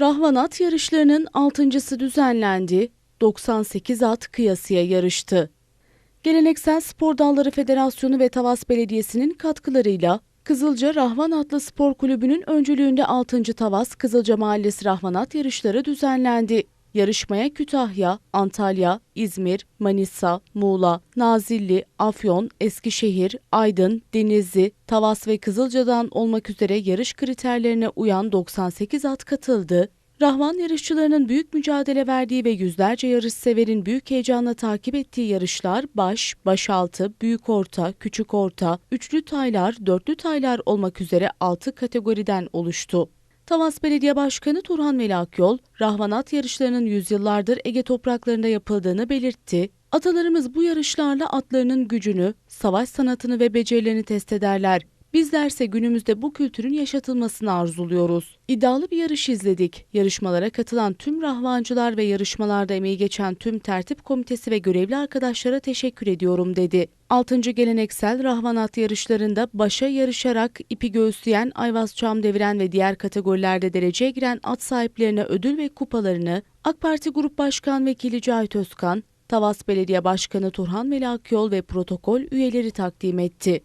Rahvan at yarışlarının altıncısı düzenlendi. 98 at kıyasıya yarıştı. Geleneksel Spor Dalları Federasyonu ve Tavas Belediyesi'nin katkılarıyla Kızılca Rahvan Atlı Spor Kulübü'nün öncülüğünde 6. Tavas Kızılca Mahallesi Rahvan At yarışları düzenlendi. Yarışmaya Kütahya, Antalya, İzmir, Manisa, Muğla, Nazilli, Afyon, Eskişehir, Aydın, Denizli, Tavas ve Kızılca'dan olmak üzere yarış kriterlerine uyan 98 at katıldı. Rahvan yarışçılarının büyük mücadele verdiği ve yüzlerce yarışseverin büyük heyecanla takip ettiği yarışlar baş, başaltı, büyük orta, küçük orta, üçlü taylar, dörtlü taylar olmak üzere 6 kategoriden oluştu. Tavas Belediye Başkanı Turhan Veli Rahvanat yarışlarının yüzyıllardır Ege topraklarında yapıldığını belirtti. Atalarımız bu yarışlarla atlarının gücünü, savaş sanatını ve becerilerini test ederler. Bizlerse günümüzde bu kültürün yaşatılmasını arzuluyoruz. İddialı bir yarış izledik. Yarışmalara katılan tüm rahvancılar ve yarışmalarda emeği geçen tüm tertip komitesi ve görevli arkadaşlara teşekkür ediyorum dedi. 6. geleneksel rahvanat yarışlarında başa yarışarak ipi göğüsleyen, ayvaz çam deviren ve diğer kategorilerde dereceye giren at sahiplerine ödül ve kupalarını AK Parti Grup Başkan Vekili Cahit Özkan, Tavas Belediye Başkanı Turhan Akyol ve protokol üyeleri takdim etti.